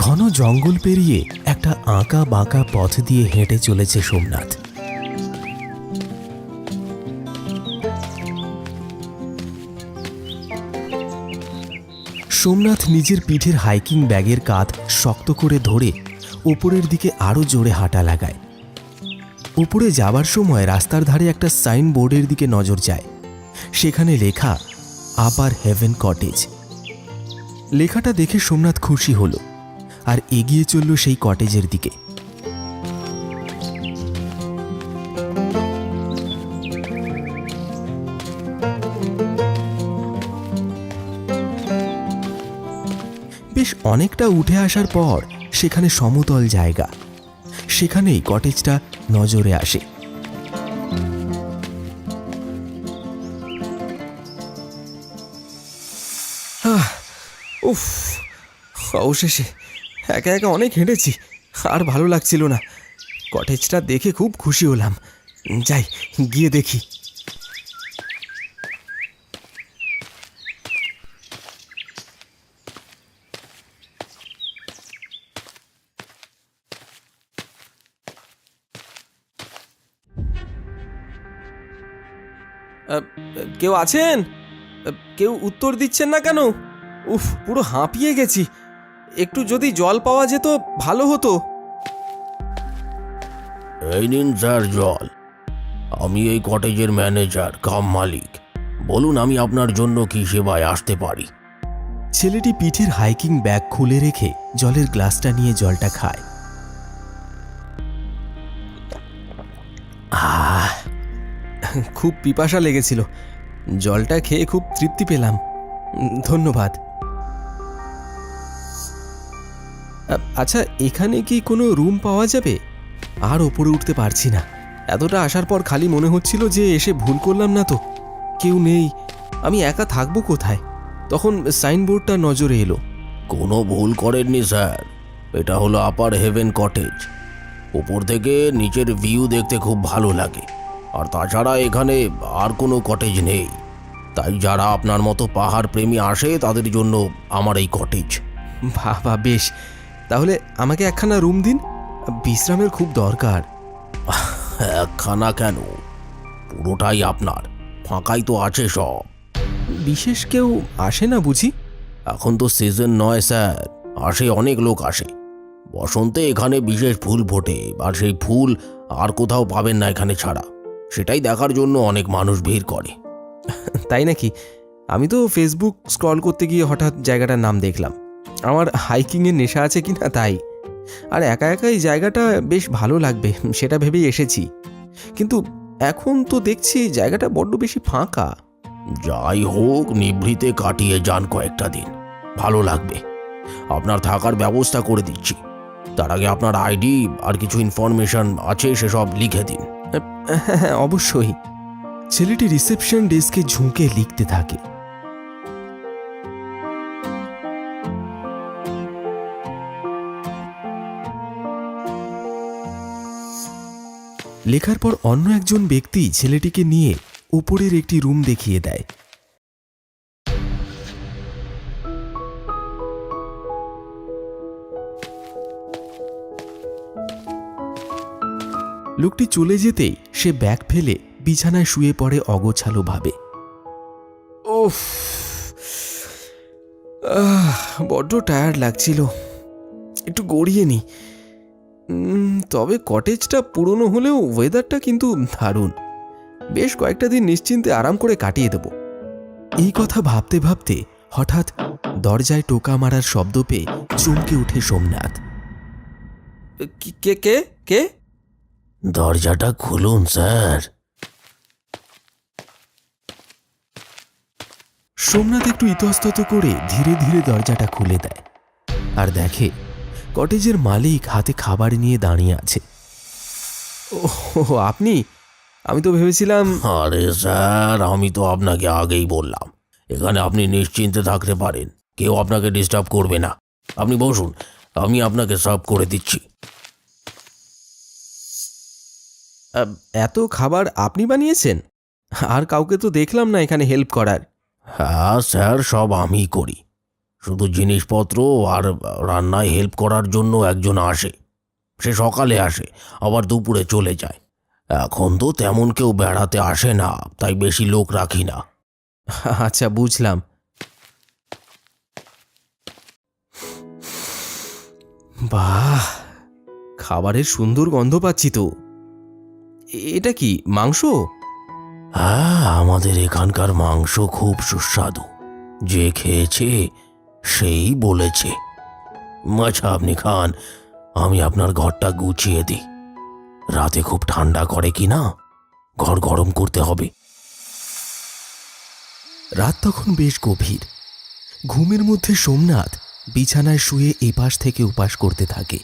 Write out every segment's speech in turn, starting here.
ঘন জঙ্গল পেরিয়ে একটা আঁকা বাঁকা পথ দিয়ে হেঁটে চলেছে সোমনাথ। সোমনাথ নিজের পিঠের হাইকিং ব্যাগের কাঁধ শক্ত করে ধরে ওপরের দিকে আরও জোরে হাঁটা লাগায়। উপরে যাবার সময় রাস্তার ধারে একটা সাইন বোর্ডের দিকে নজর যায়। সেখানে লেখা, আপার হেভেন কটেজ লেখাটা দেখে সোমনাথ খুশি হলো। আর এগিয়ে চলল সেই কটেজের দিকে। বেশ অনেকটা উঠে আসার পর সেখানে সমতল জায়গা। সেখানেই কটেজটা নজরে আসে। উফ, অবশেষে একা একা অনেক হেঁটেছি, আর ভালো লাগছিল না। কটেজটা দেখে খুব খুশি হলাম। যাই, গিয়ে দেখি। কেউ আছেন? কেউ উত্তর দিচ্ছেন না কেন? উফ, পুরো হাঁপিয়ে গেছি। একটু যদি জল পাওয়া যেত ভালো হতো। এই নিন স্যার জল। আমি এই কটেজের ম্যানেজার কাম মালিক। বলুন আমি আপনার জন্য কি সেবায় আসতে পারি। ছেলেটি পিঠের হাইকিং ব্যাগ খুলে রেখে জলের গ্লাসটা নিয়ে জলটা খায়। আহ খুব পিপাসা লেগেছিল। জলটা খেয়ে খুব তৃপ্তি পেলাম। ধন্যবাদ। আচ্ছা এখানে কি কোনো রুম পাওয়া যাবে? আর ওপরে উঠতে পারছি না। এতটা আসার পর খালি মনে হচ্ছিল যে এসে ভুল করলাম না তো। কেউ নেই। আমি একা থাকব কোথায়? তখন সাইনবোর্ডটা নজরে এলো। কোনো ভুল করেননি স্যার। এটা হলো আপার হেভেন কটেজ। উপর থেকে নিচের ভিউ দেখতে খুব ভালো লাগে। আর তাছাড়া এখানে আর কোনো কটেজ নেই। তাই যারা আপনার মতো পাহাড় প্রেমী আসে তাদের জন্য আমার এই কটেজ। বাবা বেশ। তাহলে আমাকে একখানা রুম দিন। বিশ্রামের খুব দরকার। একখানা কেন? পুরোটাই আপনার। ফাঁকাই তো আছে সব। বিশেষ কেউ আসে না বুঝি? এখন তো সিজন নয় স্যার। আসে অনেক লোক আসে। বসন্তে এখানে বিশেষ ফুল ফোটে আর সেই ফুল আর কোথাও পাবেন না এখানে ছাড়া। সেটাই দেখার জন্য অনেক মানুষ ভিড় করে। তাই নাকি? আমি তো ফেসবুক স্ক্রল করতে গিয়ে হঠাৎ জায়গাটার নাম দেখলাম। আমার হাইকিংয়ের নেশা আছে কি না তাই। আর একা একা এই জায়গাটা বেশ ভালো লাগবে সেটা ভেবেই এসেছি। কিন্তু এখন তো দেখছি জায়গাটা বড্ড বেশি ফাঁকা। যাই হোক নিভৃতে কাটিয়ে যান কয়েকটা দিন। ভালো লাগবে। আপনার থাকার ব্যবস্থা করে দিচ্ছি। তার আগে আপনার আইডি আর কিছু ইনফরমেশন আছে সেসব লিখে দিন। হ্যাঁ অবশ্যই। ছেলেটি রিসেপশন ডেস্কে ঝুঁকে লিখতে থাকে। লেখার পর অন্য একজন ব্যক্তি ছেলেটিকে নিয়ে উপরের একটি রুম দেখিয়ে দেয়। লোকটি চলে যেতেই সে ব্যাগ ফেলে বিছানায় শুয়ে পড়ে অগোছালো ভাবে ওফ আহ, বড্ড টায়ার্ড লাগছিল। একটু গড়িয়ে নি। উম, তবে কটেজটা পুরনো হলেও ওয়েদারটা কিন্তু দারুণ। বেশ কয়েকটা দিন নিশ্চিন্তে আরাম করে কাটিয়ে দেব। এই কথা ভাবতে ভাবতে হঠাৎ দরজায় টোকা মারার শব্দ পেয়ে চমকে ওঠে সোমনাথ। কে কে কে? দরজাটা খুলুন স্যার। সোমনাথ একটু ইতস্তত করে ধীরে ধীরে দরজাটা খুলে দেয়। আর দেখে কটেজের মালিক হাতে খাবার নিয়ে দাঁড়িয়ে আছে। ও আপনি? আমি তো ভেবেছিলাম আরে স্যার আমি তো আপনাকে আগেই বললাম। এখানে আপনি নিশ্চিন্তে থাকতে পারেন। কেউ আপনাকে ডিস্টার্ব করবে না। আপনি বসুন আমি আপনাকে সার্ভ করে দিচ্ছি। এত খাবার আপনি বানিয়েছেন? আর কাউকে তো দেখলাম না এখানে হেল্প করার। হ্যাঁ স্যার সব আমিই করি। শুধু জিনিসপত্র আর রান্নায় হেল্প করার জন্য একজন আসে। সে সকালে আসে আবার দুপুরে চলে যায়। এখন তো তেমন কেউ বেড়াতে আসে না তাই বেশি লোক রাখি না। আচ্ছা বুঝলাম। বাহ খাবারের সুন্দর গন্ধ পাচ্ছি তো। এটা কি মাংস? হ্যাঁ আমাদের এখানকার মাংস খুব সুস্বাদু। যে খেয়েছে সেই বলেছে আচ্ছা আপনি খান, আমি আপনার ঘরটা গুছিয়ে দিই। রাতে খুব ঠান্ডা করে কি না, ঘর গরম করতে হবে। রাত তখন বেশ গভীর। ঘুমের মধ্যে সোমনাথ বিছানায় শুয়ে এপাশ থেকে উপাস করতে থাকে।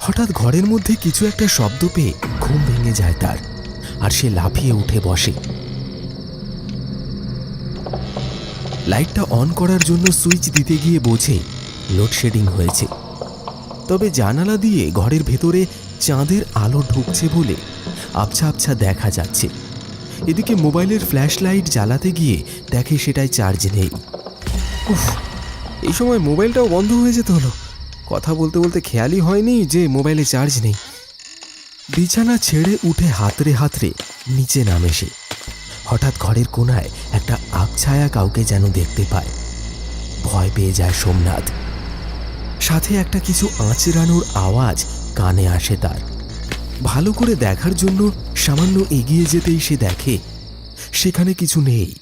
হঠাৎ ঘরের মধ্যে কিছু একটা শব্দ পেয়ে ঘুম ভেঙে যায় তার, আর সে লাফিয়ে উঠে বসে। লাইটটা অন করার জন্য সুইচ দিতে গিয়ে বোঝে, লোডশেডিং হয়েছে। তবে জানালা দিয়ে ঘরের ভেতরে চাঁদের আলো ঢুকছে বলে আবছা আবছা দেখা যাচ্ছে। এদিকে মোবাইলের ফ্ল্যাশ লাইট জ্বালাতে গিয়ে দেখে সেটাই চার্জ নেই। উফ, এই সময় মোবাইলটাও বন্ধ হয়ে যেতে হলো। কথা বলতে বলতে খেয়ালই হয়নি যে মোবাইলে চার্জ নেই। বিছানা ছেড়ে উঠে হাতরে হাতরে নিচে নামে সে। হঠাৎ ঘরের কোনায় একটা আবছায়া কাউকে যেন দেখতে পায়। ভয় পেয়ে যায় সোমনাথ। সাথে একটা কিছু আঁচড়ানোর আওয়াজ কানে আসে তার। ভালো করে দেখার জন্য সামান্য এগিয়ে যেতেই সে দেখে, সেখানে কিছু নেই।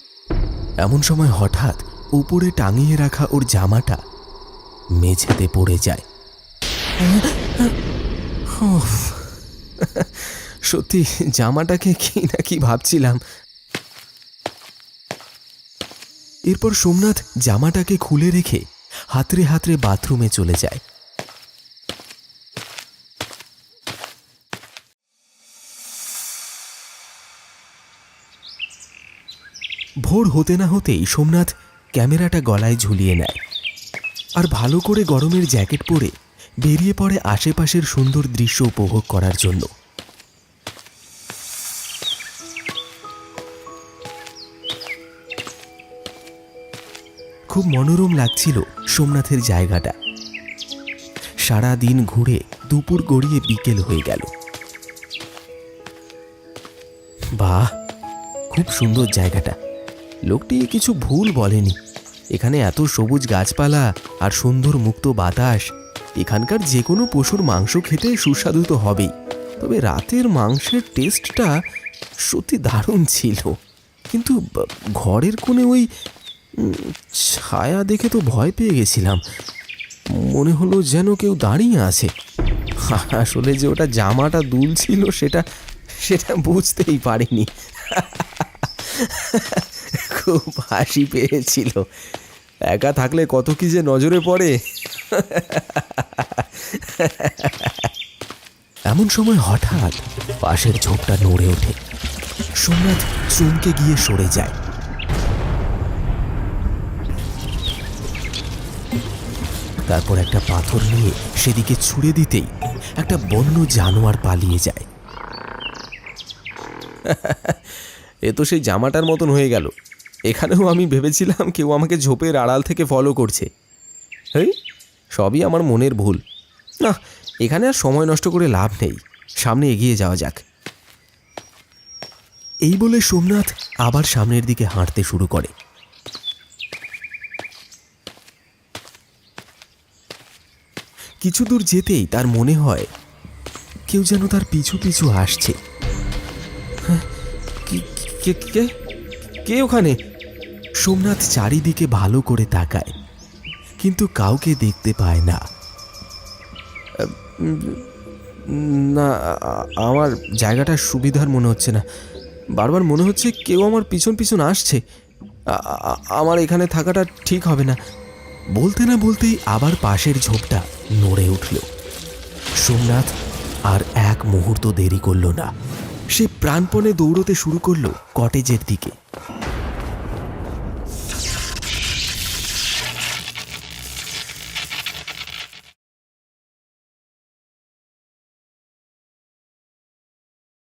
এমন সময় হঠাৎ উপরে টাঙিয়ে রাখা ওর জামাটা মেঝেতে পড়ে যায়। সত্যি, জামাটাকে কি না কি ভাবছিলাম। এরপর সোমনাথ জামাটাকে খুলে রেখে হাতরে হাতরে বাথরুমে চলে যায়। ভোর হতে না হতেই সোমনাথ ক্যামেরাটা গলায় ঝুলিয়ে নেয়। আর ভালো করে গরমের জ্যাকেট পরে বেরিয়ে পড়ে আশেপাশের সুন্দর দৃশ্য উপভোগ করার জন্য। খুব মনোরম লাগছিল সোমনাথের জায়গাটা। সারা দিন ঘুরে দুপুর গড়িয়ে বিকেল হয়ে গেল। বাহ, খুব সুন্দর জায়গাটা। লোকটি কিছু ভুল বলেনি। এখানে এত সবুজ গাছপালা আর সুন্দর মুক্ত বাতাস। এখানকার যে কোনো পশুর মাংস খেতে সুস্বাদু তো হবেই। তবে রাতের মাংসের টেস্টটা সত্যি দারুণ ছিল। কিন্তু ঘরের কোণে ওই ছায়া দেখে তো ভয় পেয়ে গেছিলাম। মনে হলো যেন কেউ দাঁড়িয়ে আছে। আসলে যে ওটা জামাটা দুল ছিল সেটা সেটা বুঝতেই পারিনি। খুব হাসি পেয়েছিল। একা থাকলে কত কি যে নজরে পড়ে। এমন সময় হঠাৎ পাশের ঝোপটা নড়ে ওঠে। সোমনাথ চমকে গিয়ে সরে যায়। তারপর একটা পাথর নিয়ে সেদিকে ছুঁড়ে দিতেই একটা বন্য জানোয়ার পালিয়ে যায়। এ তো সেই জামাটার মতন হয়ে গেল। এখানেও আমি ভেবেছিলাম কেউ আমাকে ঝোপের আড়াল থেকে ফলো করছে। হেই, সবই আমার মনের ভুল। না, এখানে আর সময় নষ্ট করে লাভ নেই। সামনে এগিয়ে যাওয়া যাক। এই বলে সোমনাথ আবার সামনের দিকে হাঁটতে শুরু করে। কিছু দূর যেতেই তার মনে হয় কেউ যেন তার পিছু পিছু আসছে। হ্যাঁ, কে ওখানে? সোমনাথ চারিদিকে ভালো করে তাকায় কিন্তু কাউকে দেখতে পায় না। না আমার জায়গাটা সুবিধার মনে হচ্ছে না। বারবার মনে হচ্ছে কেউ আমার পিছন পিছন আসছে। আমার এখানে থাকাটা ঠিক হবে না। বলতে না বলতেই আবার পাশের ঝোপটা নড়ে উঠল। সোমনাথ আর এক মুহূর্ত দেরি করল না। সে প্রাণপণে দৌড়তে শুরু করল কটেজের দিকে।